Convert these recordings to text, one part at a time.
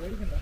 കേട്ടോ.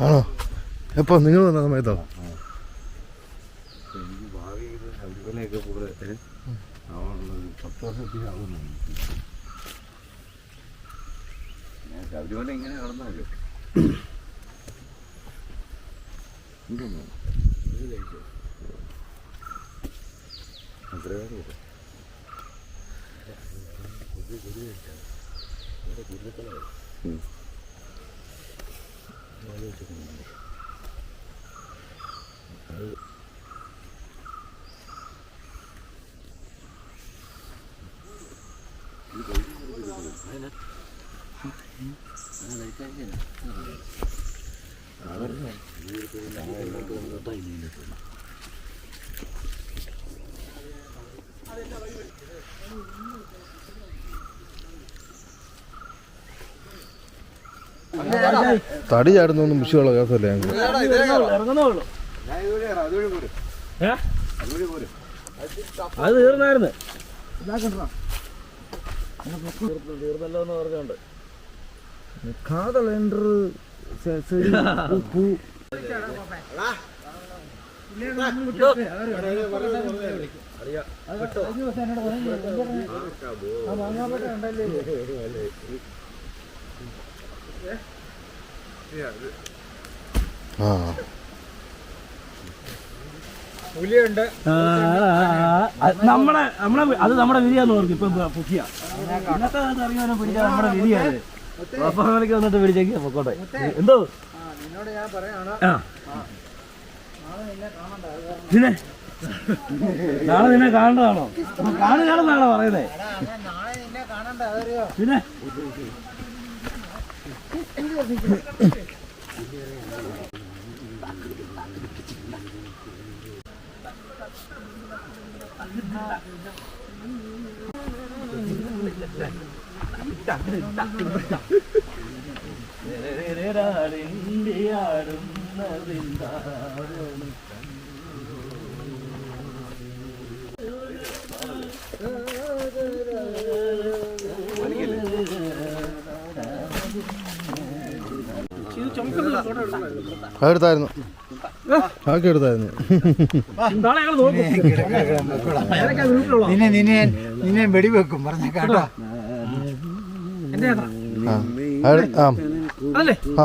ആണോ? എപ്പോ? നിങ്ങൾ വന്ന സമയത്തോ? എനിക്ക് ഭാവി ഇത് ശബരിമലയൊക്കെ ഇത് കഴിച്ചോ എത്ര പേര് വരും? ഉം. തടി ചാടുന്നൊന്നും വിഷയമുള്ള കേസല്ലേ ഞങ്ങൾ. അത് തീർന്നായിരുന്നു തീർന്നല്ലോ എന്ന് പറഞ്ഞോണ്ട് കാതൽ എന്റർ ആ. നമ്മളെ നമ്മളെ അത് നമ്മുടെ വിധിയാന്ന് ഓർക്കും. ഇപ്പൊ പുക്കിയ. ഇന്നത്തെ കാലത്ത് ഇറങ്ങിയവനെ പിടിച്ചാൽ നമ്മുടെ വിധിയാണ് വാപ്പാമലക്ക് വന്നിട്ട് പിടിച്ചേക്ക് പൊക്കോട്ടെ. എന്തോ? ആ പിന്നെ നാളെ നിന്നെ കാണേണ്ടതാണോ കാണുകയാണെന്നാണോ പറയുന്നത് പിന്നെ? ആടുന്നതിന്റെ അതെടുത്തായിരുന്നു ആക്കി എടുത്തായിരുന്നു. നിന്നെ നിന്നെ നിന്നെ വെടിവെക്കും പറഞ്ഞ കേട്ടോ എന്റെ യാത്ര ആ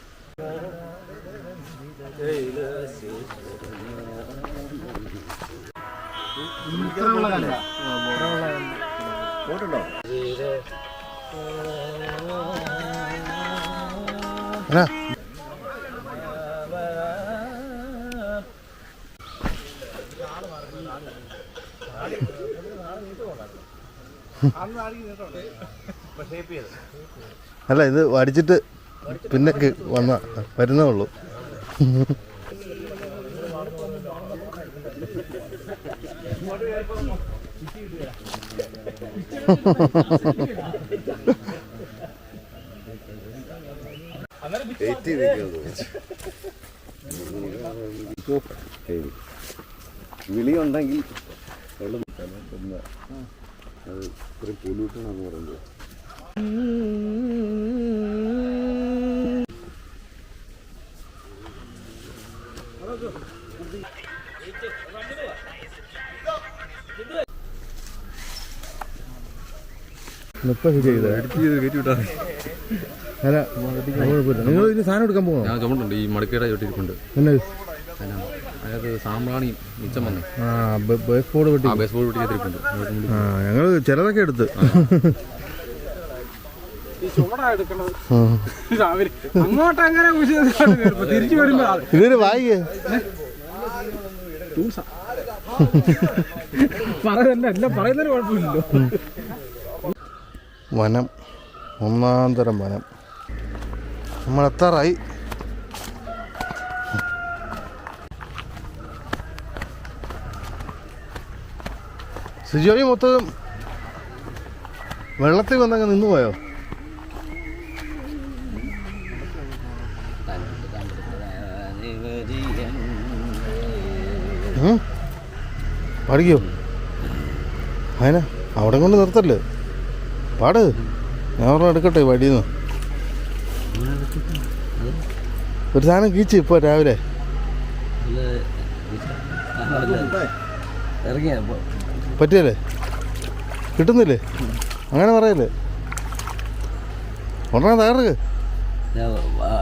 പോട്ടുണ്ടോ അല്ല ഇത് അടിച്ചിട്ട് പിന്നെ വന്ന വരുന്നേ ഉള്ളൂ. വെയിറ്റ് ഉണ്ടെങ്കിൽ വെള്ളം അത് ഇത്രയും പൊല്യൂട്ടണെന്ന് പറയുന്നത് നിങ്ങൾ ഇതിന് സാധനം എടുക്കാൻ പോകണോ? ഞാൻ ചുമട്ടുണ്ട് ഈ മടക്കയുടെ ചുട്ടിരിപ്പുണ്ട് എന്നാ അതായത് സാമ്പ്രാണി മിച്ചം വന്നു. ആ ബേസ് ബോർഡ് വെട്ടി ആ ബേസ് ഞങ്ങൾ ചിലതൊക്കെ എടുത്ത്. അങ്ങോട്ട് അങ്ങനെ തിരിച്ചു വരുമ്പോ ഇതൊരു വായിക്കേ. പറയുന്നല്ല എല്ലാം പറയുന്നതിന് കുഴപ്പമില്ലല്ലോ. വനം. ഒന്നാം തരം വനം. നമ്മൾ എത്താറായി. സിജോയി മൊത്തം വെള്ളത്തിൽ വന്നങ്ങ് നിന്ന് പോയോ പാടിക്കോ? അതിന അവിടെ കൊണ്ട് നിർത്തല്ലേ? പാട്. ഞാൻ പറഞ്ഞു എടുക്കട്ടെ വടിന്ന്. ഒരു സാധനം കീച്ച് ഇപ്പോൾ രാവിലെ. പറ്റിയല്ലേ? കിട്ടുന്നില്ലേ? അങ്ങനെ പറയല്ലേ? ഉടനെ തകർക്ക്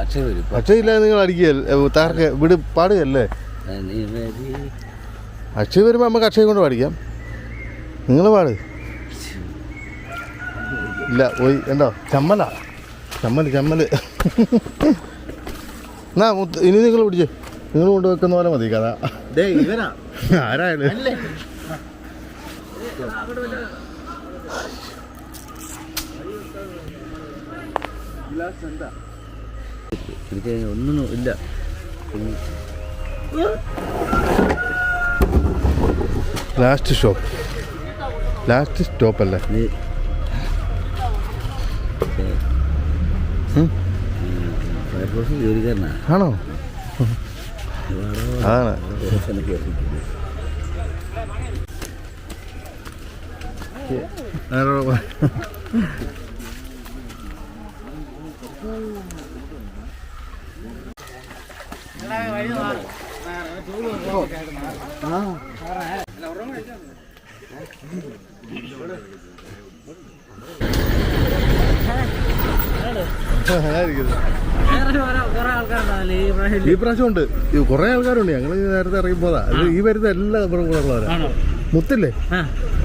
അക്ഷയ അക്ഷയില്ല നിങ്ങൾ അടിക്കുക തകർക്ക് വിട് പാടുകയല്ലേ? അക്ഷയ് വരുമ്പോൾ നമുക്ക് അക്ഷയ കൊണ്ട് പാടിക്കാം. നിങ്ങൾ പാട്. ഇല്ല പോയി ഉണ്ടോ ചമ്മല. ചമ്മൽ ചമ്മൽ. എന്നാ ഇനി നിങ്ങൾ പിടിച്ച്. നിങ്ങൾ കൊണ്ടുവെക്കുന്ന പോലെ മതി കഥ. ആരായാലും ഒന്നും ഇല്ല. ലാസ്റ്റ് സ്റ്റോപ്പ് ലാസ്റ്റ് സ്റ്റോപ്പ് അല്ലേ? ആണോ? അതാണ് ഈ പ്രാവശ്യം ഉണ്ട്. കുറെ ആൾക്കാരുണ്ട്. ഞങ്ങൾ നേരത്തെ ഇറങ്ങി പോതാ ഇത് ഈ വരുന്ന എല്ലാ ഇവിടെ കൂടെ ഉള്ളവരാ മുത്തില്ലേ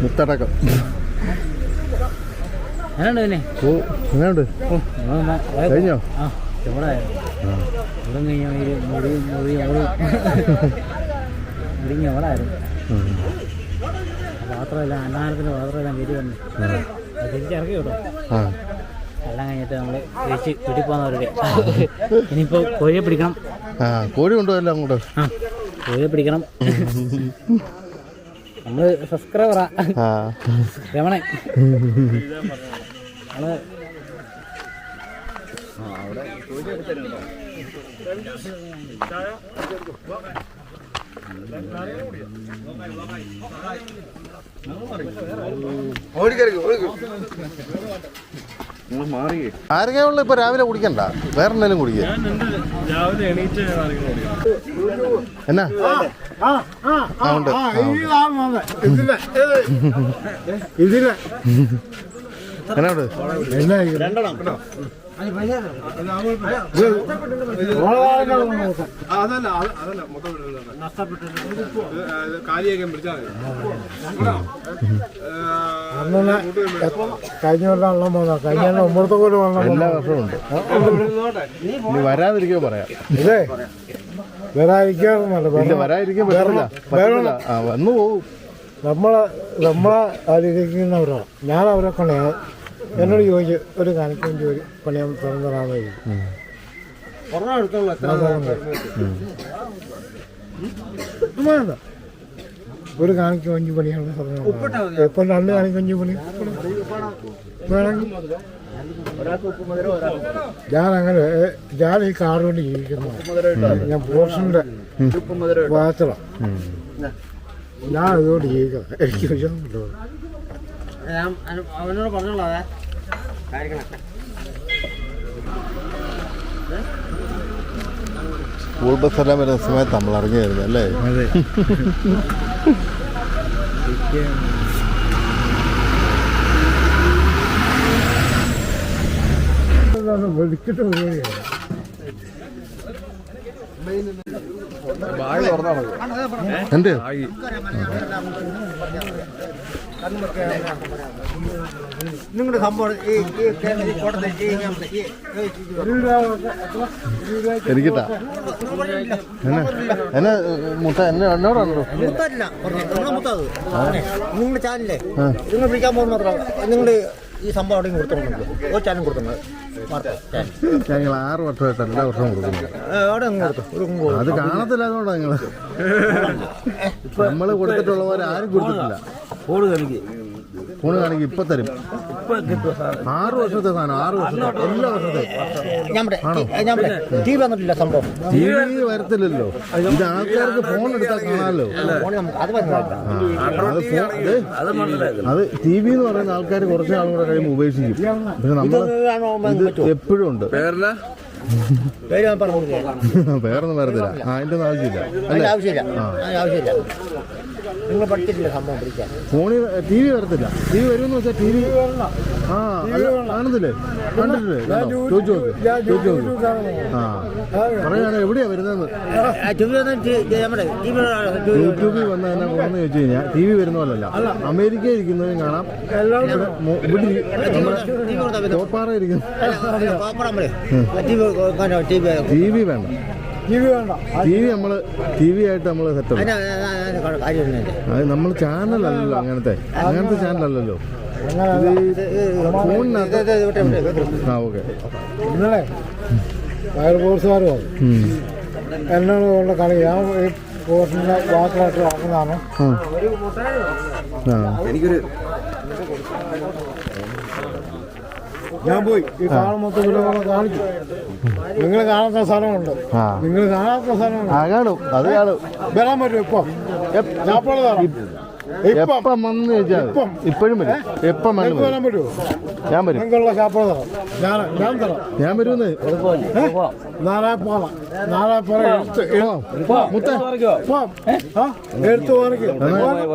മുത്തടക്കം. ഓ എങ്ങനെയുണ്ട്? കഴിഞ്ഞ? പാത്രമെല്ലാം അന്നാരത്തിന് പാത്രമെല്ലാം വീട്ടിൽ വന്നു. തിരിച്ചിറക്കി വിടും. എല്ലാം കഴിഞ്ഞിട്ട് നമ്മൾ തിരിച്ച് വീട്ടിൽ പോകുന്നവരുടെ ഇനിയിപ്പോൾ കോഴിയെ പിടിക്കണം. ആ കോഴി കൊണ്ടുപോയല്ലോ അങ്ങോട്ട് ആ കോഴിയെ പിടിക്കണം. നമ്മൾ സബ്സ്ക്രൈബറാ രമണൻ. നമ്മൾ നിങ്ങൾ മാറിയേ ആരൊക്കെയാ ഉള്ളത് ഇപ്പൊ രാവിലെ കുടിക്കണ്ട? വേറെ എന്തെങ്കിലും കുടിക്കുക എന്നാ? ആ ഉണ്ട്. എന്നാ ഉണ്ട്? അതല്ല അത് അതല്ല മൊത്തം കാലിയൊക്കെ പിടിച്ചാൽ കഴിഞ്ഞ കൊല്ലം വെള്ളം കഴിഞ്ഞ കൊല്ലം ഒമ്പത്തെ കൊല്ലം വെള്ളം എല്ലാ വർഷവും ഉണ്ട്. ഇനി വരാതിരിക്കോ പറയാം. ഇതേ വരാതിരിക്കാറുണ്ടല്ലോ വരാതിരിക്കാൻ പറ്റില്ല വന്നു പോവും. നമ്മളെ നമ്മളെ അനുഗ്രഹിക്കുന്നവരാണ് ഞാൻ അവരെ കൊണ്ട് എന്നോട് ചോദിച്ചു ഒരു കാലത്തും ജോലി പണിയാൻ തുറന്നതാണെന്ന് ചോദിച്ചു. ഒരു കാണിക്ക് അഞ്ച് പണിയാണ് പറഞ്ഞത് ഇപ്പം രണ്ട് കാണിക്ക് അഞ്ച് പണി. വേണമെങ്കിൽ ഞാൻ അങ്ങനെ ഞാൻ ഈ കാർ കൊണ്ട് ജീവിക്കുന്നു. ഞാൻ പോർഷന്റെ ഭാഗത്തിലാണ് ഞാൻ അതുകൊണ്ട് ജീവിക്കണം എനിക്ക് വിഷമം കിട്ടും അവനോട് പറഞ്ഞോളാ സ്കൂൾ ബസ് എല്ലാം വരുന്ന സമയത്ത് നമ്മൾ ഇറങ്ങിയായിരുന്നു അല്ലേ? എന്ത് നിങ്ങളുടെ സംഭവം ഈ ഈ കോട്ടത്തിൽ ഈ എനിക്കിട്ടാ എന്നെ എന്നെ മുട്ട എന്നെ എന്നോടാണല്ലോ. മുത്തല്ല. മുത്തത് നിങ്ങളുടെ ചാനലേ നിങ്ങൾ വിളിക്കാൻ പോകുന്ന മാത്രം നിങ്ങൾ ഈ സംഭവം അവിടെ കൊടുത്തോളുണ്ട് ഓ ചാനൽ കൊടുക്കുന്നത് ഞങ്ങൾ ആറ് വർഷമായിട്ട് എല്ലാ വർഷവും കൊടുക്കുന്നു അത് കാണത്തില്ല അതുകൊണ്ടാണ് ഞങ്ങൾ നമ്മൾ കൊടുത്തിട്ടുള്ളവർ ആരും കൊടുത്തിട്ടില്ല. ഫോണ് കളിക്ക് ഫോണ് കാണിക്കും ഇപ്പൊ തരും. ഇപ്പൊ കിട്ടും സാധനം? ആറ് വർഷത്തെ സാധനം ആറ് വർഷത്തെ. എല്ലാ വർഷത്തെ. ഞാൻ ഞാൻ ടി വി വന്നിട്ടില്ല സംഭവം. ടി വി വരത്തില്ലല്ലോ. ഇത് ആൾക്കാർക്ക് ഫോൺ എടുത്താൽ കാണാമല്ലോ. നമുക്ക് അത് ടി വി എന്ന് പറയുന്ന ആൾക്കാർ കുറച്ച് നാളും കൂടെ കഴിയുമ്പോൾ ഉപേക്ഷിക്കും. പക്ഷെ നമ്മൾ എപ്പോഴും ഉണ്ട്. പേര് ഞാൻ പറഞ്ഞു കൊടുക്കുക വേറൊന്നും വരത്തില്ല. അതിന്റെ ഒന്നും ആവശ്യമില്ല. അതിന്റെ അല്ലേ? ആവശ്യമില്ല. ആവശ്യമില്ല. നിങ്ങൾ പഠിച്ചിട്ടില്ല സംഭവം പിടിക്കാൻ ഫോണിൽ ടി വി വരത്തില്ല ടി വി വരുമെന്ന് വെച്ചാൽ ടി വി ആ കാണുന്നില്ലേ കണ്ടിട്ടില്ലേ കണ്ടോ? ചോദിച്ചു നോക്ക് ചോദിച്ചു നോക്ക് ആ പറയാണ് എവിടെയാ വരുന്നതെന്ന് യൂട്യൂബിൽ വന്ന എന്നെ പോകുന്ന ചോദിച്ചു കഴിഞ്ഞാൽ ടി വി വരുന്ന പോലല്ല അമേരിക്കയിൽ ഇരിക്കുന്നതും കാണാം ഇവിടെ ഇരിക്കുന്ന T V T V T V വേണ്ട. ടി വി വേണ്ട ടി വി നമ്മൾ ടി വി ആയിട്ട് നമ്മൾ സെറ്റ് അത് നമ്മൾ ചാനലല്ലല്ലോ അങ്ങനത്തെ. അങ്ങനത്തെ ചാനലല്ലല്ലോ. ഫോണിനകത്ത് ആ ഓക്കെ. ഇന്നലെ ഫയർഫോഴ്സുകാർ വന്നു. എന്നോട് ഉള്ള കളി. ഞാൻ ഫോഴ്സിന്റെ വാക്കിലായിട്ട് നടക്കുന്നതാണ് എനിക്കൊരു ഞാൻ പോയി ഈ കാണും മൊത്തം കാണിച്ചു. നിങ്ങൾ കാണാത്ത സ്ഥലമുണ്ട്. ആ. നിങ്ങൾ കാണാത്ത സ്ഥലമുണ്ട്. ആ കാണും. അത് കാണും. വരാൻ പറ്റും ഇപ്പൊ? ഇപ്പം എപ്പം വന്ന് ചോദിച്ചാൽ ഇപ്പം. ഇപ്പോഴും വരും. എപ്പം വേണം ഞാൻ വരും. ഞാൻ വരുമെന്ന്?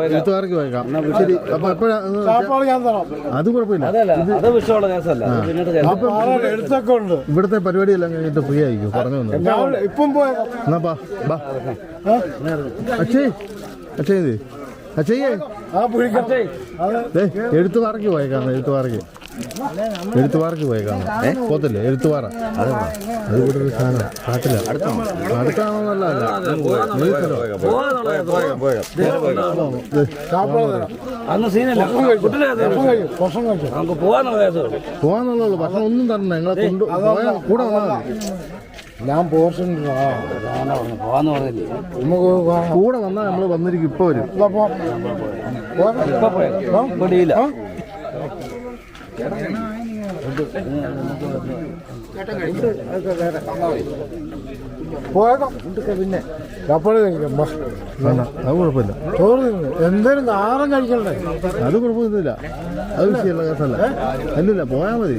എഴുത്തുകാർക്ക് ശരി. അപ്പൊ എപ്പോഴാ അത് കുഴപ്പമില്ല. ഇവിടുത്തെ പരിപാടി എല്ലാം കഴിഞ്ഞിട്ട് ഫ്രീ ആയിരിക്കും. പറഞ്ഞു ഇപ്പം പോയാ എന്നാ ബാ ബാ. അച്ഛേ അച്ഛേ അച്ഛയ്യേ ആ പുഴിക്കട്ടെ അത് എടുത്തു പോയേക്കാന്ന് എഴുത്തുപാറയ്ക്ക് എഴുത്തുപാറയ്ക്ക് പോയേക്കാന്ന് പോത്തില്ലേ? എഴുത്തുപാറ അത് കൂടെ ഒരു സാധനം. കാട്ടില്ല പോകാനുള്ള കേസുള്ളൂ പോവാന്നുള്ളൂ ഭക്ഷണം ഒന്നും തരണ്ട. നിങ്ങളെ കൊണ്ട് കൂടെ വന്നാൽ മതി. ഞാൻ പറഞ്ഞില്ലേ? നമുക്ക്. കൂടെ വന്നാൽ നമ്മൾ വന്നിരിക്കും ഇപ്പൊ വരും. പിടിയില്ല. പോയേക്കാം. പിന്നെ. വാ. വേണ്ട. അത് കുഴപ്പമില്ല. ചോറ് തിന്നു എന്തേലും ആറും കഴിക്കണ്ടേ? അത് കുഴപ്പമൊന്നുമില്ല. അത് വിഷയമുള്ള കേസല്ല അല്ലല്ല പോയാൽ മതി.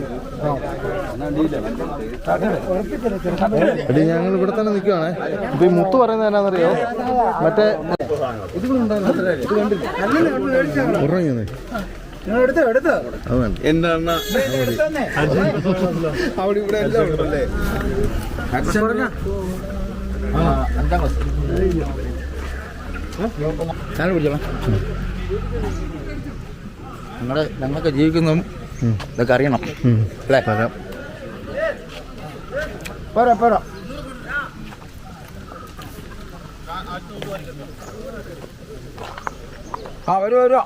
എടി ഞങ്ങൾ ഇവിടെ തന്നെ നിൽക്കുവാണേ ഇപ്പൊ ഈ മുത്ത് പറയുന്നത് എന്നാന്നറിയോ മറ്റേ ഉറങ്ങിയെന്നേ എന്താണ് എടുത്തോ. അത് വേണ്ട. എന്റെ അണ്ണ അവിടെ ഇവിടെ എല്ലാം ഉണ്ടല്ലേ? അഞ്ചാം ക്ലാസ് ഞാൻ പിടിച്ചോളാം ജീവിക്കുന്നതും ഇതൊക്കെ അറിയണം. അല്ലേ? പോരാ പോരാ. ആ വരൂ വരൂ.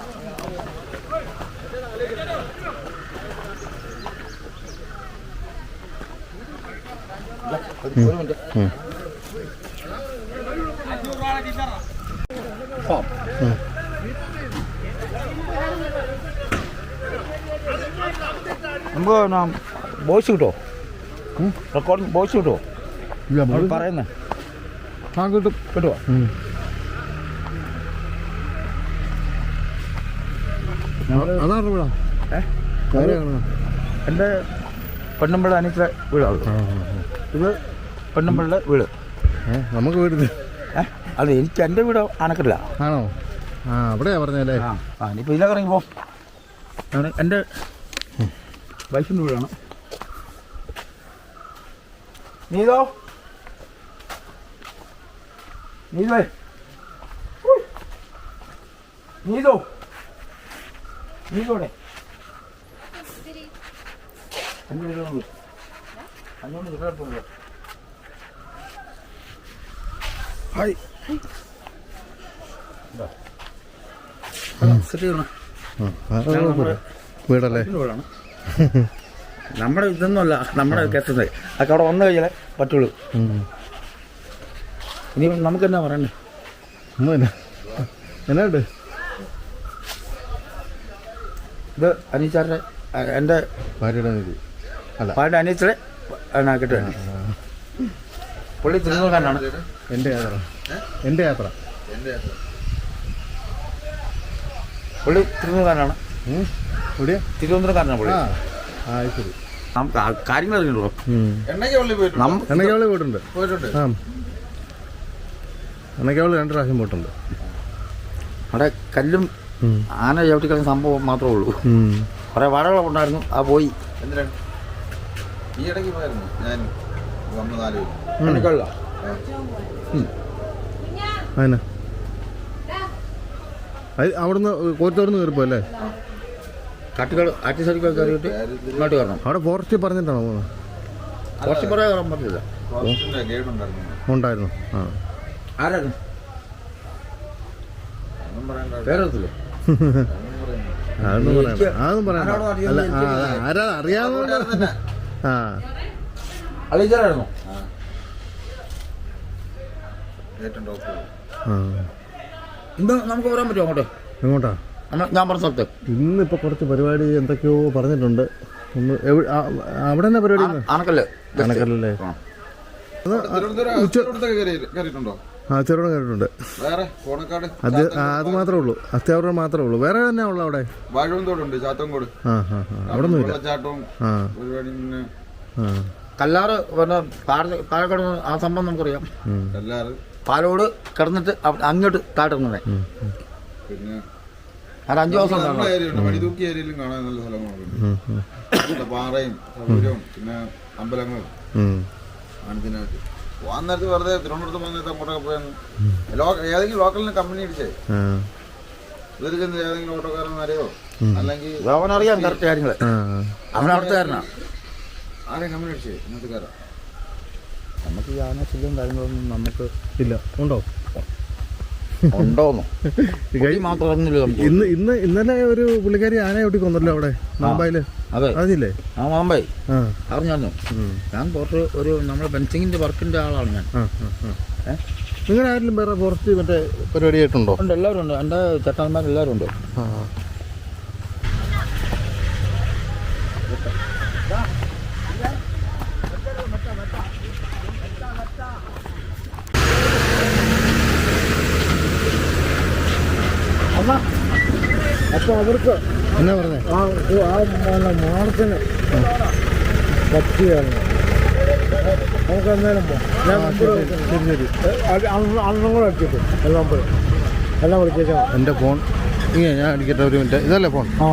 ഒരു മിനിറ്റ്. ഉം. നമുക്ക് വോയിസ് കിട്ടുമോ റെക്കോർഡിംഗ് വോയിസ് കിട്ടുമോ ഇല്ല പറയുന്നേ. ആ കിട്ടും കിട്ടുമോ. അതാണ് വീടാ? എന്റെ പെണ്ണമ്പള്ള അനിച്ചിലെ വീടാണ്. ഇത് പെണ്ണമ്പളുടെ വീട്. നമുക്ക് വീടില്ല. അത് എനിക്ക് എന്റെ വീട് അണക്കില്ല ആണോ? ആ അവിടെയാ പറഞ്ഞല്ലേ ആ ആ ഇനിയിപ്പോൾ ഇതിലൊക്കെ ഇറങ്ങിപ്പോ ആണ് എന്റെ വൈഫിന്റെ വീടാണ്. നീതോ? നീതോ? നീതോ? നീതോടെ? അഞ്ഞൂറ് ഹായ്. വീടല്ലേ? നമ്മുടെ ഇതൊന്നുമല്ല നമ്മുടെ കെട്ടുന്നത് അതൊക്കെ അവിടെ വന്നു കഴിഞ്ഞാലേ പറ്റുള്ളൂ. ഇനി നമുക്ക് എന്നാ പറയണ്ടേ. എന്നാണ്ട് ഇത് അനീച്ചാരുടെ എന്റെ ഭാര്യയുടെ നിധി. അല്ല. പായുടെ അനീച്ചറെ കിട്ടുക പുള്ളി തിരുവനന്തപുരക്കാരനാണ് എന്റെ യാത്ര. എന്റെ യാത്ര. പുള്ളി തിരുവനന്തപുരക്കാരനാണ് തിരുവനന്തപുരക്കാരനാണ് പുള്ളി? ആ ശരി നമുക്ക് കാര്യങ്ങൾ അറിഞ്ഞുള്ളൂ ഉം. പോയിട്ടുണ്ട്. പോയിട്ടുണ്ട്. പോയിട്ടുണ്ട്. ആ. എണ്ണയ്ക്കാവളി രണ്ട് പ്രാവശ്യം പോയിട്ടുണ്ട്. അവിടെ കല്ലും. ആന ചവിട്ടിക്കളഞ്ഞ സംഭവം മാത്രമേ ഉള്ളൂ. കുറേ കുറേ ഉണ്ടായിരുന്നു. ആ പോയി. എന്തിനാണ് ഈ ഇടയ്ക്ക് പോയായിരുന്നു. ഞാൻ നമ്മൾ നാല് പേര്. അതിനാ. അത് അവിടുന്ന് കോരിത്തോടുന്ന് കയറിപ്പോ അല്ലേ? കാട്ടുകൾ ആറ്റുസരിക്കൊക്കെ കയറിയിട്ട് ഇങ്ങോട്ട് കയറണം. അവിടെ ഫോറസ്റ്റ് പറഞ്ഞിട്ടാണോ കയറാൻ പറ്റില്ല ഉണ്ടായിരുന്നു. ആ. ആരായിരുന്നു പേരത്തില്ലേ അതൊന്നും പറയണ്ട. അതൊന്നും പറയണ്ട. അല്ല. ആരാ അറിയാവുന്ന ആ. അളിച്ചറായിരുന്നോ ഏറ്റവും ടോപ്പ് നമുക്ക് വരാൻ പറ്റുമോ അങ്ങോട്ട്? എങ്ങോട്ടാ? ഞാൻ പറഞ്ഞ സ്ഥലത്ത്. ഇന്നിപ്പോൾ കുറച്ച് പരിപാടി എന്തൊക്കെയോ പറഞ്ഞിട്ടുണ്ട്. ഒന്ന് അവിടെ തന്നെ പരിപാടി കണക്കല്ലല്ലേ ആ. ചെറുപടം കേട്ടിട്ടുണ്ട് വേറെ? കോണക്കാട്? അത് അത് മാത്രമേ ഉള്ളൂ. അത്യാവശ്യം മാത്രമേ ഉള്ളൂ. വേറെ തന്നെ ഉള്ളു അവിടെ? വാഴവന്തോടുണ്ട് ചാത്തങ്കോട്. ആ ആ ആ. അവിടെ കല്ലാറ് പിന്നെ പാല പാലക്കാട് ആ സംഭവം നമുക്കറിയാം. ഉം, എല്ലാറ് പാലോട് കിടന്നിട്ട് അവിടെ അങ്ങോട്ട് താട്ടുന്നത് പിന്നെ അത് അഞ്ചു ദിവസം വഴിതൂക്കി ഏരിയയിലും കാണാൻ നല്ല സ്ഥലങ്ങളുണ്ട്. ഉം, ഉം, പാറയും സൗകര്യവും പിന്നെ അമ്പലങ്ങളും. പോകാൻ നേരത്ത് വെറുതെ തിരുവനന്തപുരത്ത് പോകുന്ന നേരത്ത് അങ്ങോട്ടൊക്കെ പോയാൽ ലോ ഏതെങ്കിലും ലോക്കലിന് കമ്പനി അടിച്ചേ ആ, ഏതെങ്കിലും ഓട്ടോക്കാരൻ അറിയോ അല്ലെങ്കിൽ അവനറിയാം കറക്റ്റ് കാര്യങ്ങൾ അവിടുത്തുകാരനാണ് ആരെയും കമ്പനി അടിച്ചേ ഇന്നത്തെ നമുക്ക് ഈ ആനശല്യം കാര്യങ്ങളൊന്നും നമുക്ക് ഇല്ല. ഉണ്ടോ? ഉണ്ടോന്നോ? ഇന്ന് ഇന്ന് ഇന്നലെ ഒരു പുള്ളിക്കാരി ആന ഒട്ടി കൊന്നല്ലോ അവിടെ മാമ്പായിൽ. അതെ. അറിഞ്ഞില്ലേ? ആ മാമ്പായി. അറിഞ്ഞു ഞാൻ കുറച്ച് ഒരു നമ്മുടെ ഫെൻസിങ്ങിന്റെ വർക്കിന്റെ ആളാണ് ഞാൻ? നിങ്ങൾ ആരെങ്കിലും വേറെ പുറത്ത് മറ്റേ പരിപാടിയായിട്ടുണ്ടോ? ഉണ്ട് എല്ലാവരും ഉണ്ട് എന്റെ ചേട്ടന്മാരെല്ലാവരും ഉണ്ട് അപ്പൊ അവർക്ക് എന്നാ പറഞ്ഞേ? ആ ആ മാർക്കിന് പറ്റിയാണ്. നമുക്ക് എന്തായാലും ശരി ശരി അന്നും കൂടെ അടിച്ചിട്ട് എല്ലാം പോയി. എല്ലാം വിളിച്ചേക്കാം എന്റെ ഫോൺ. ഇങ്ങനെ ഞാൻ അടിക്കട്ടെ ഒരു മിനിറ്റ്. ഇതല്ലേ ഫോൺ? ആ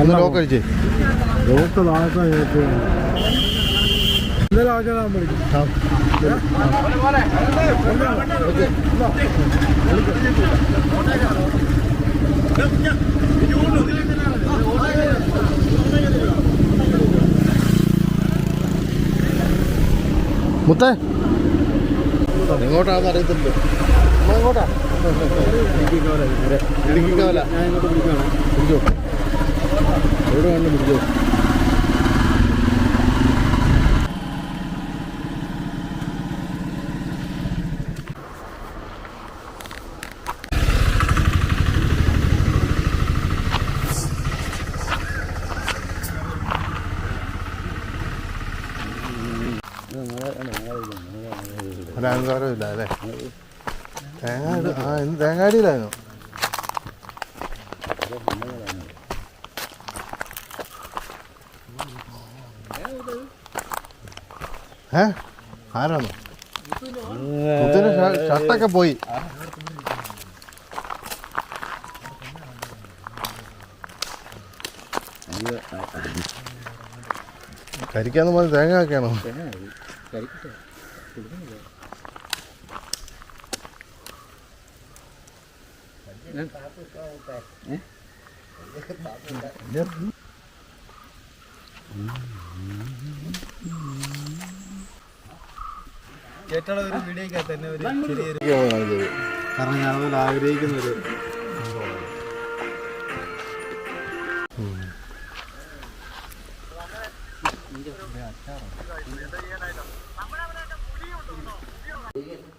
ഒന്ന് ലോക്ക് അടിച്ചേ. ലോക്ക് ഇന്നലെ എന്തായാലും ആവശ്യം വിളിക്കും. മുത്തേ. എങ്ങോട്ടാണെന്ന് അറിയത്തില്ല എങ്ങോട്ടാ? ഇടുക്കിക്കവല ഞാൻ ഇങ്ങോട്ട് പിടിക്കുകയാണ് പിടിച്ചോ. എവിടെ വേണം പിടിച്ചോ. ഒരു അഹങ്കാരമില്ല അല്ലേ തേങ്ങാടി ആ എന്ത് തേങ്ങാടിയിലായിരുന്നു. ഏ? ആരാണോ? ഷർട്ടൊക്കെ പോയി. കരിക്കാന്ന് പറഞ്ഞ തേങ്ങ ആക്കിയാണോ കാരണം ഞാനതിൽ ആഗ്രഹിക്കുന്നൊരു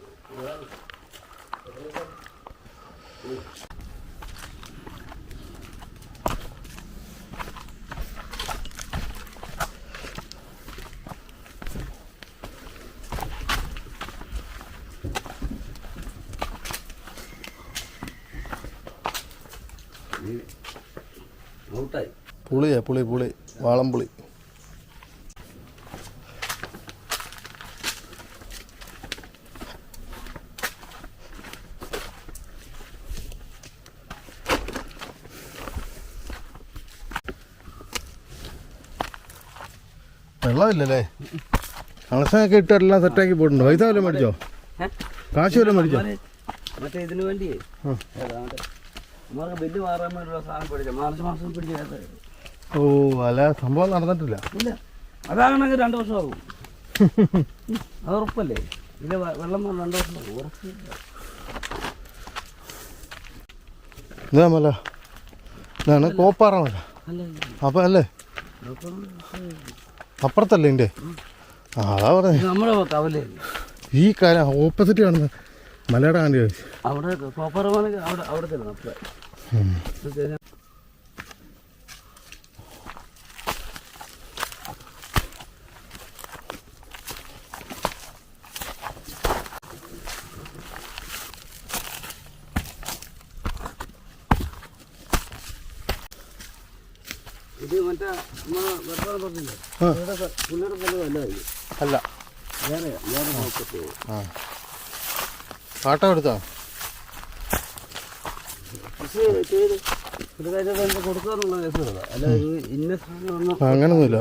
ഔട്ടായി പുളിയാ പുളി പുളി. വാളംപുളി വെള്ളമില്ലല്ലേ? അളസനൊക്കെ ഇട്ട് എല്ലാം സെറ്റാക്കി പോയിട്ടുണ്ട്? പൈസ വല്ലതും മേടിച്ചോ? കാശ് വല്ലതും മേടിച്ചോ? മറ്റേ ഇതിനു നമ്മൾക്ക് ബില്ല് മാറാൻ വേണ്ടിയുള്ള സാധനം പിടിച്ച മാർച്ച് മാസം പിടിച്ച ഓ അല്ല സംഭവം നടന്നിട്ടില്ല. ഇല്ല. അതാകണമെങ്കിൽ രണ്ട് വർഷമാകും. അത് ഉറപ്പല്ലേ? ഇല്ല വെള്ളം രണ്ട് വർഷമാകും ഉറപ്പില്ല ഇതാ ഇതാണ് കോപ്പാറ മല. അല്ല അപ്പം അല്ലേ? അപ്പുറത്തല്ലേ എന്റെ ആ അതാ പറഞ്ഞേ. ഇത് നമ്മുടെ കവലേ. ഈ കാലം ഓപ്പോസിറ്റ് കാണുന്ന മലയുടെ കാണ്ടി അവിടെ കോപ്പറമാന അവിടെ അവിടെ തന്നെ ഇത് മറ്റേ പുള്ളിയുടെ അല്ല. വേറെ വേറെ നോക്കത്തേ ആ. പാട്ടം എടുത്താ? അങ്ങനൊന്നുമില്ല.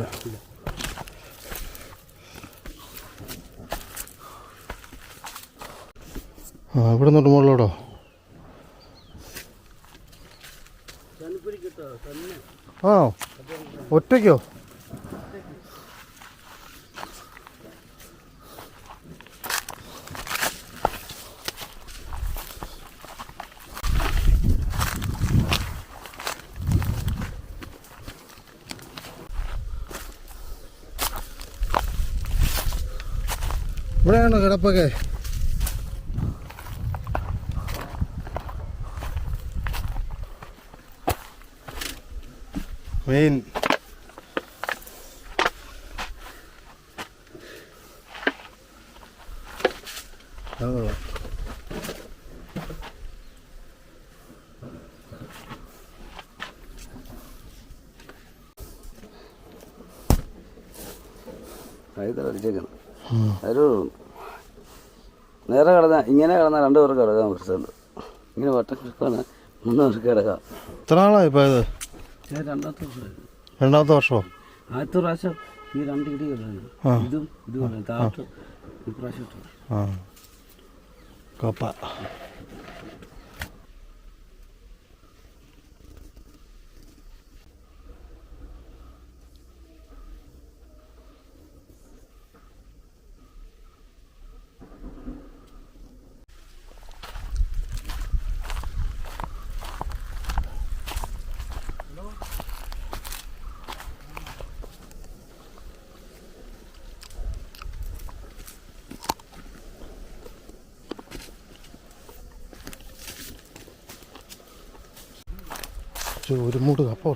ആ ഇവിടെ നിന്നോട്ട് മുകളിലോടോ ആ. ഒറ്റയ്ക്കോ? ഇവിടെയാണോ കിടപ്പൊക്കെ? മെയിൻ അതെ കൈ തലടിച്ചേക്കണം ഒരു നേരെ കിടന്ന രണ്ടു പേർക്ക് കിടക്കാൻ പറ്റുന്നുണ്ട് ഇങ്ങനെ വട്ടം കിടക്കാണ് മൂന്ന് പേർക്ക് കിടക്കാം. എത്ര നാളായി ഞാൻ രണ്ടാമത്തെ വർഷം. രണ്ടാമത്തെ വർഷമോ? ആദ്യത്തെ പ്രാവശ്യം ഈ രണ്ട് ഇടി ആ. ഇതും ഇതും താഴത്ത് ഇപ്രാവശ്യം ഇട്ടു. ആ. കപ്പ. ഒരു മൂട് കപ്പ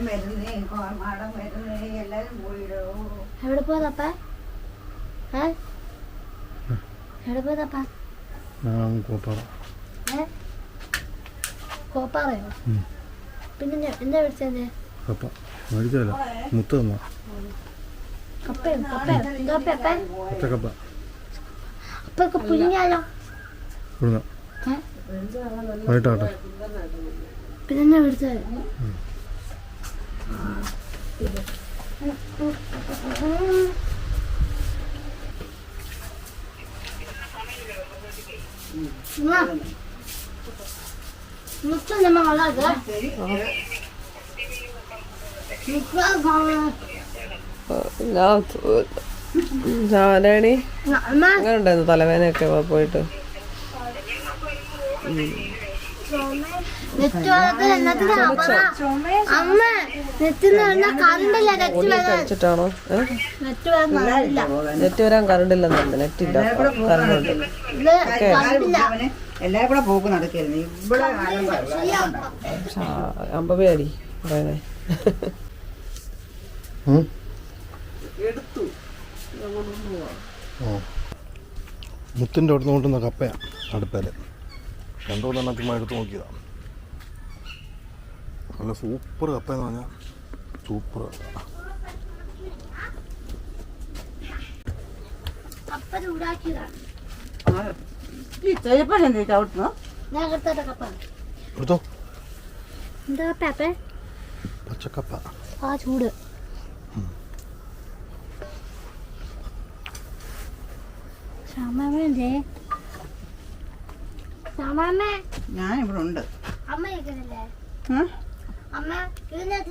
കുറച്ച് എവിടെ പോയതപ്പ ഏ? എവിടെ പോയതപ്പ ഞാൻ കോപ്പാറ. ഏ? കോപ്പാറയോ? പിന്നെ എന്താ വിളിച്ചത് കപ്പ. മേടിച്ചല്ല മുത്ത് തന്ന. അപ്പൊക്കെ വൈകിട്ടാട്ടെ പിന്നെ വിളിച്ചത് മുറ്റം നമ്മൾ അങ്ങനെ ഉണ്ടായിരുന്നു തലവേദനയൊക്കെ പോയിട്ട്. അമ്മ നെറ്റ് വരാൻ കഴിച്ചിട്ടാണോ നെറ്റ് കറണ്ട് ഇല്ലെന്നുണ്ട് നെറ്റ് ഇല്ല. കറണ്ട് ഉണ്ട്. എല്ലാരും കൂടെ പോക്ക് ഇവിടെ പറയുന്നേ. ഉം? മുത്തിന്റെ അടുത്ത് കൊണ്ടുവന്ന കപ്പയാണ് അടുപ്പേൽ രണ്ടു മൂന്നെണ്ണത്തിന് എടുത്ത് നോക്കിയതാണ് നല്ല സൂപ്പർ കപ്പ എന്ന് പറഞ്ഞാൽ സൂപ്പർ പച്ചക്കപ്പ. ആ ചൂട്. ശ്യാമേ ശ്യാമേ ഞാൻ ഇവിടെ ഉണ്ട് അമ്മ 好吗？就是那